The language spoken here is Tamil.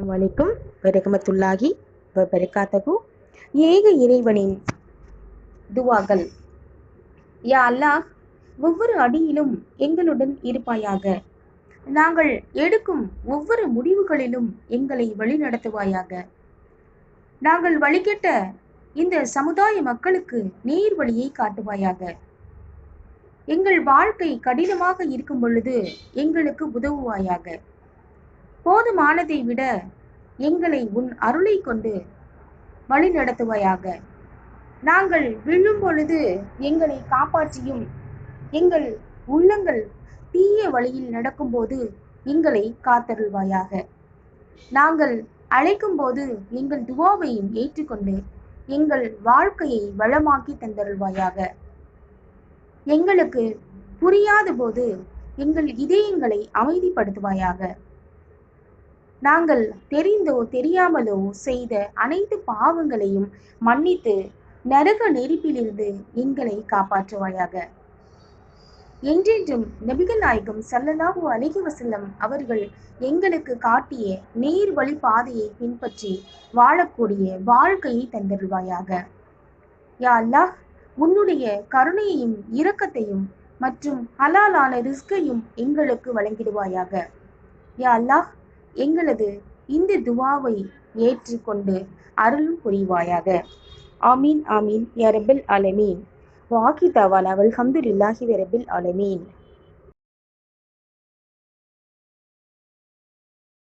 வலைக்கும் வரகமத்துல்லாகி வபரகாத்தகு ஏக இறைவனின் துவாகள் யா அல்லாஹ் ஒவ்வொரு அடியிலும் எங்களுடன் இருப்பாயாக. நாங்கள் எடுக்கும் ஒவ்வொரு முடிவுகளிலும் எங்களை வழிநடத்துவாயாக நாங்கள் வழிகெட்ட இந்த சமுதாய மக்களுக்கு நேர் வழியை காட்டுவாயாக. எங்கள் வாழ்க்கை கடினமாக இருக்கும் பொழுது எங்களுக்கு உதவுவாயாக. போதுமானதை விட எங்களை உன் அருளை கொண்டு வழி நடத்துவாயாக. நாங்கள் விழும் பொழுது எங்களை காப்பாற்றியும் எங்கள் உள்ளங்கள் தீய வழியில் நடக்கும்போது எங்களை காத்தருள்வாயாக. நாங்கள் அழைக்கும் போது எங்கள் துவாவையும் ஏற்றுக்கொண்டு எங்கள் வாழ்க்கையை வளமாக்கி தந்தருள்வாயாக. எங்களுக்கு புரியாத போது எங்கள் இதயங்களை அமைதிப்படுத்துவாயாக. நாங்கள் தெரிந்தோ தெரியாமலோ செய்த அனைத்து பாவங்களையும் மன்னித்து நரக நெருப்பிலிருந்து எங்களை காப்பாற்றுவாயாக. என்றென்றும் நபிகள் நாயகம் சல்லல்லாஹு அலைஹி வசல்லம் அவர்கள் எங்களுக்கு காட்டிய நேர் வழி பாதையை பின்பற்றி வாழக்கூடிய வாழ்க்கையை தந்தருள்வாயாக. யா அல்லாஹ் உன்னுடைய கருணையையும் இரக்கத்தையும் மற்றும் ஹலாலான ரிஸ்கையும் எங்களுக்கு வழங்கிடுவாயாக. யா அல்லாஹ் எங்களது இந்த துவாவை ஏற்றுக்கொண்டு அருளும் புரிவாயாக. ஆமீன் ஆமீன் யா ரபில் அலமீன் வாக்கி தவால் அவல் ஹம்துல்லாஹி ரபில் அலமீன்